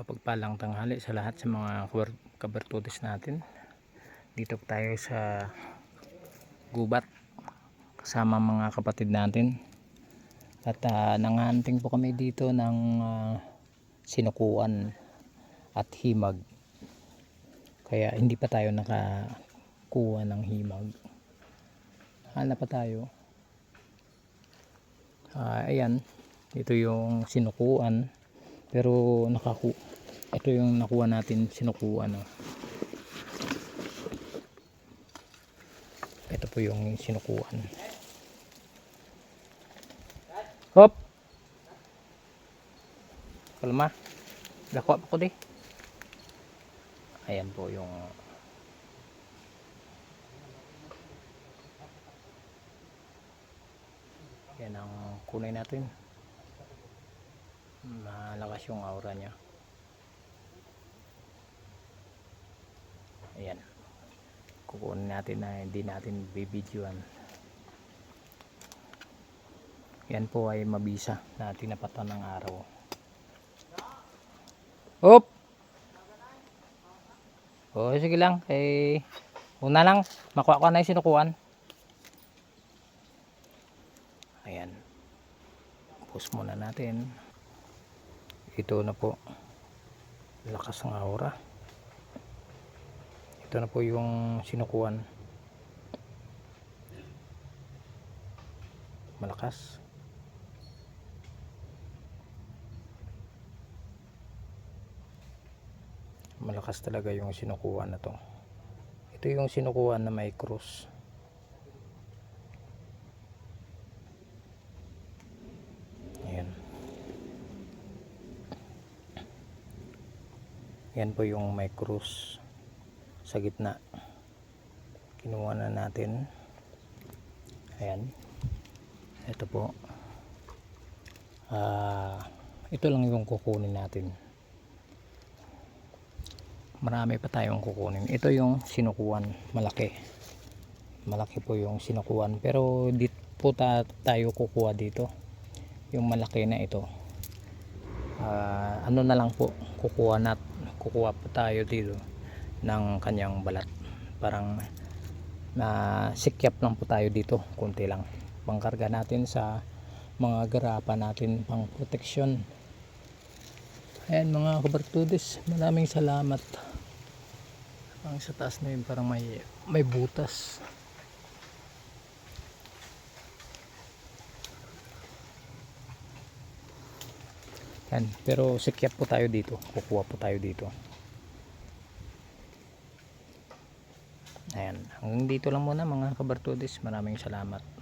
mapagpalang tanghali sa lahat sa mga kabar- kabartudes natin. Dito tayo sa gubat kasama mga kapatid natin. At uh, nanganting po kami dito ng ah, sinukuan at himag. Kaya hindi pa tayo nakakuha ng himag. Hanap pa tayo. Ah, ayan. Ito yung sinukuan pero nakaku ito yung nakuha natin sinukuan oh. ito po yung sinukuan hop! Kalma. Dakuha pa ko di. Ayan po yung yan ang kunay natin malakas yung aura niya. Ayan. Kukunin natin na hindi natin bibidyoan. Yan po ay mabisa na tinapatan ng araw. Hop! O sige lang. Kay una lang. Makuha ko na yung sinukuan. Ayan. Post muna natin ito na po. Lakas ng aura. Ito na po yung sinukuan. Malakas. Malakas talaga yung sinukuan na to. Ito yung sinukuan na may cross ayan yan po yung may cross sa gitna. Kinuha na natin. Ayan. Ito po. Ah ito lang yung kukunin natin. Marami pa tayong kukunin. Ito yung sinukuan. Malaki. Malaki po yung sinukuan. Pero di po ta tayo kukuha dito. Yung malaki na ito. Ah, ano na lang po kukuha nat kukuha po tayo dito ng kanyang balat. Parang na sikyap lang po tayo dito konti lang. Pangkarga natin sa mga garapa natin pang proteksyon. Ayan mga kabartudes maraming salamat. Ang sa taas na yun parang may may butas yan. Pero sikyap po tayo dito. Kukuha po tayo dito. Ayan. Hanggang dito lang muna mga kabartudes. Maraming salamat